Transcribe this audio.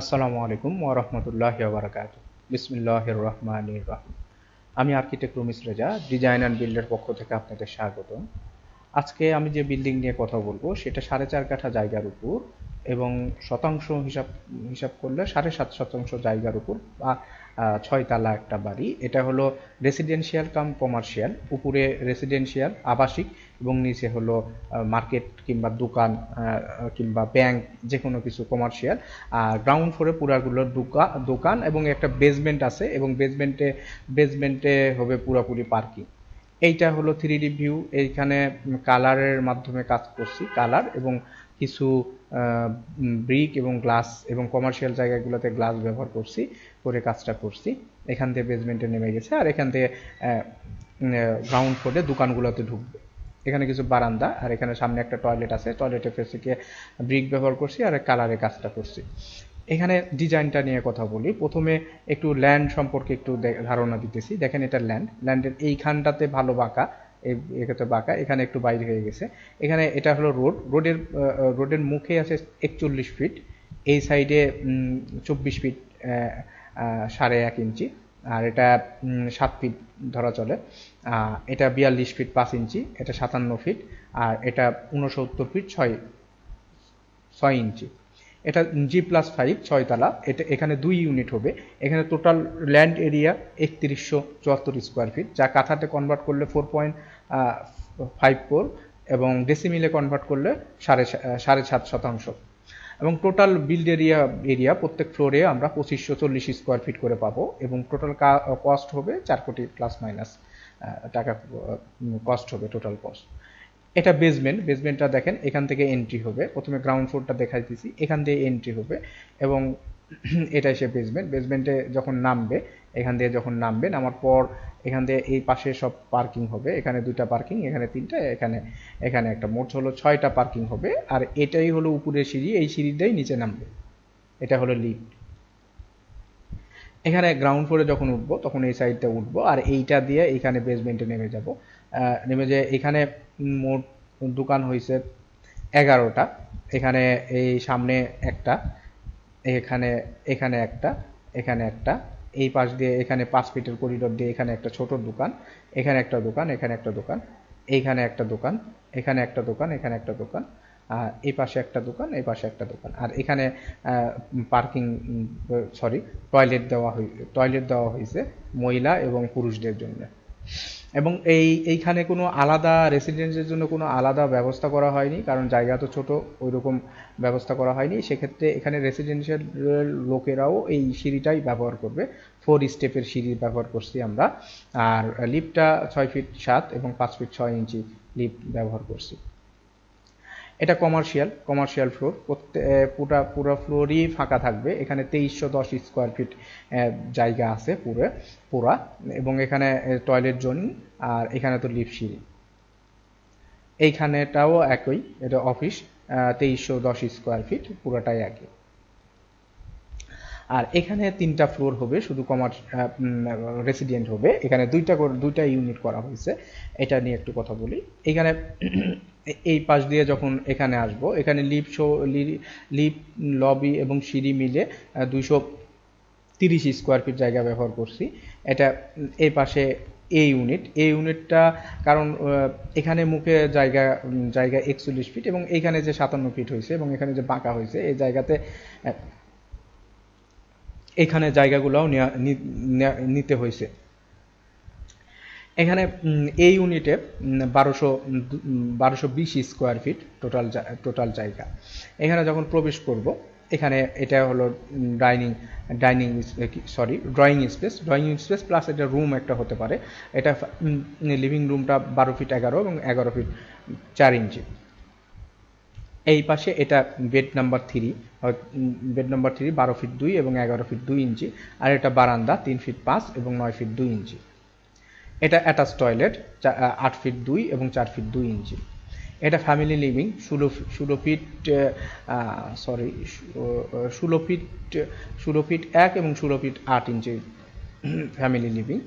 আসসালামু আলাইকুম ওরহমতুল্লাহ বারকাত। বিসমিল্লাহ রহমান রহিম। আমি architect Rumis Reza, design and বিল্ডের পক্ষ থেকে আপনাদের স্বাগত আজকে আমি যে বিল্ডিং নিয়ে কথা বলব, সেটা সাড়ে চার কাঠা জায়গার উপর এবং শতাংশ হিসাব হিসাব করলে সাড়ে সাত শতাংশ জায়গার উপর বা ছয়তলা একটা বাড়ি। এটা হলো রেসিডেন্সিয়াল কাম কমার্শিয়াল উপরে রেসিডেন্সিয়াল আবাসিক এবং নিচে হলো মার্কেট কিংবা দোকান কিংবা ব্যাংক যে কোনো কিছু কমার্শিয়াল আর গ্রাউন্ড ফ্লোরে পুরাগুলো দোকান এবং একটা বেসমেন্ট আছে এবং বেসমেন্টে বেসমেন্টে হবে পুরোপুরি পার্কিং এইটা হলো থ্রি ডি ভিউ এইখানে কালারের মাধ্যমে কাজ করছি কালার এবং কিছু ব্রিক এবং গ্লাস এবং কমার্শিয়াল জায়গাগুলোতে গ্লাস ব্যবহার করছি, করে কাজটা করছি। এখান থেকে বেসমেন্টে নেমে গেছে আর এখান থেকে গ্রাউন্ড ফ্লোরে দোকানগুলোতে ঢুকবে। এখানে কিছু বারান্দা আর এখানে সামনে একটা টয়লেট আছে। টয়লেটে ফেসিকে ব্রিক ব্যবহার করছি আর কালারে কাজটা করছি। এখানে ডিজাইনটা নিয়ে কথা বলি। প্রথমে একটু ল্যান্ড সম্পর্কে একটু ধারণা দিতেছি। দেখেন এটা ল্যান্ড ল্যান্ডের এইখানটাতে ভালো বাঁকা। এক্ষেত্রে বাঁকা, এখানে একটু বাইরে হয়ে গেছে। এখানে এটা হলো রোড। রোডের রোডের মুখে আছে একচল্লিশ ফিট। এই সাইডে চব্বিশ ফিট সাড়ে এক ইঞ্চি। আর এটা সাত ফিট ধরা চলে। এটা বিয়াল্লিশ ফিট পাঁচ ইঞ্চি, এটা সাতান্ন ফিট। আর এটা উনসত্তর ফিট ছয় ছয় ইঞ্চি। এটা জি প্লাস ফাইভ ছয়তলা এটা এখানে দুই ইউনিট হবে। এখানে টোটাল ল্যান্ড এরিয়া একত্রিশশো চুয়াত্তর স্কোয়ার ফিট যা কাঠাতে কনভার্ট করলে ফোর পয়েন্ট ফাইভ ফোর এবং ডেসিমিলে কনভার্ট করলে সাড়ে সাড়ে সাত শতাংশ। এবং টোটাল বিল্ড এরিয়া এরিয়া প্রত্যেক ফ্লোরে আমরা পঁচিশশো চল্লিশ স্কোয়ার ফিট করে পাবো এবং টোটাল কস্ট হবে চার কোটি প্লাস মাইনাস টাকা কস্ট হবে টোটাল কস্ট এটা বেসমেন্ট বেসমেন্টটা দেখেন, এখান থেকে এন্ট্রি হবে। প্রথমে গ্রাউন্ড ফ্লোরটা দেখাই দিছি এখান দিয়ে এন্ট্রি হবে এবং এটা এসে বেসমেন্ট বেসমেন্টে যখন নামবে, এখান দিয়ে যখন নামবে, নামার পর এখান দিয়ে এই পাশে সব পার্কিং হবে। এখানে দুইটা পার্কিং এখানে তিনটা, এখানে এখানে একটা। মোট হলো ছয়টা পার্কিং হবে। আর এটাই হলো উপরের সিঁড়ি, এই সিঁড়িটাই নিচে নামবে। এটা হলো লিফট এখানে গ্রাউন্ড ফ্লোরে যখন উঠবো, তখন এই সাইডটা উঠবো। আর এইটা দিয়ে এখানে বেসমেন্টে নেমে যাব। নেমে যে এখানে মোট দোকান হয়েছে এগারোটা। এখানে এই সামনে একটা, এখানে এখানে একটা এখানে একটা। এই পাশ দিয়ে এখানে পাঁচ ফিটের করিডোর দিয়ে এখানে একটা ছোট দোকান, এখানে একটা দোকান, এখানে একটা দোকান এইখানে একটা দোকান, এখানে একটা দোকান, এখানে একটা দোকান, আর এই পাশে একটা দোকান, এই পাশে একটা দোকান। আর এখানে পার্কিং সরি টয়লেট দেওয়া হই টয়লেট দেওয়া হয়েছে মহিলা এবং পুরুষদের জন্য। এবং এই, এইখানে কোনো আলাদা রেসিডেন্সের জন্য কোনো আলাদা ব্যবস্থা করা হয়নি, কারণ জায়গা তো ছোটো ওই রকম ব্যবস্থা করা হয়নি। সেক্ষেত্রে এখানে রেসিডেন্সিয়াল লোকেরাও এই সিঁড়িটাই ব্যবহার করবে। ফোর স্টেপের সিঁড়ি ব্যবহার করছি আমরা। আর লিফটটা ছয় ফিট সাত এবং পাঁচ ফিট ছয় ইঞ্চি লিফট ব্যবহার করছি। এটা কমার্শিয়াল কমার্শিয়াল ফ্লোর পুরা, পুরো ফ্লোরই ফাঁকা থাকবে। এখানে তেইশশো দশ স্কোয়ার ফিট জায়গা আছে পুরো, পুরা। এবং এখানে টয়লেট জোন আর এখানে তো লিফট সিঁড়ি। এইখানেটাও একই, এটা অফিস তেইশশো দশ স্কোয়ার ফিট পুরোটাই একই। আর এখানে তিনটা ফ্লোর হবে, শুধু কমার্স রেসিডেন্ট হবে। এখানে দুইটা দুইটা ইউনিট করা হয়েছে। এটা নিয়ে একটু কথা বলি। এখানে এই পাশ দিয়ে যখন এখানে আসব, এখানে লিপ শো লিপ, লবি এবং সিঁড়ি মিলে দুইশো তিরিশ স্কোয়ার ফিট জায়গা ব্যবহার করছি। এটা এই পাশে এ ইউনিট এ ইউনিটটা কারণ এখানে মুখে জায়গা জায়গা একচল্লিশ ফিট এবং এখানে যে সাতান্ন ফিট হয়েছে এবং এখানে যে বাঁকা হয়েছে, এই জায়গাতে এখানে জায়গাগুলোও নিতে হয়েছে। এখানে এই ইউনিটে বারোশো বারোশো বিশ স্কোয়ার ফিট টোটাল টোটাল জায়গা। এখানে যখন প্রবেশ করব, এখানে এটা হলো dining dining sorry drawing space drawing space plus এটা রুম একটা হতে পারে। এটা লিভিং রুমটা বারো ফিট এগারো এবং এগারো ফিট চার ইঞ্চি। এই পাশে এটা bed number three bed number three বারো ফিট দুই এবং এগারো ফিট দুই ইঞ্চি। আর এটা বারান্দা তিন ফিট পাঁচ এবং নয় ফিট দুই ইঞ্চি। এটা অ্যাটাচ টয়লেট আট ফিট দুই এবং চার ফিট দুই ইঞ্চি। এটা ফ্যামিলি লিভিং ষোলো ষোলো ফিট সরি ষোলো ফিট ষোলো ফিট এক এবং ষোলো ফিট আট ইঞ্চি ফ্যামিলি লিভিং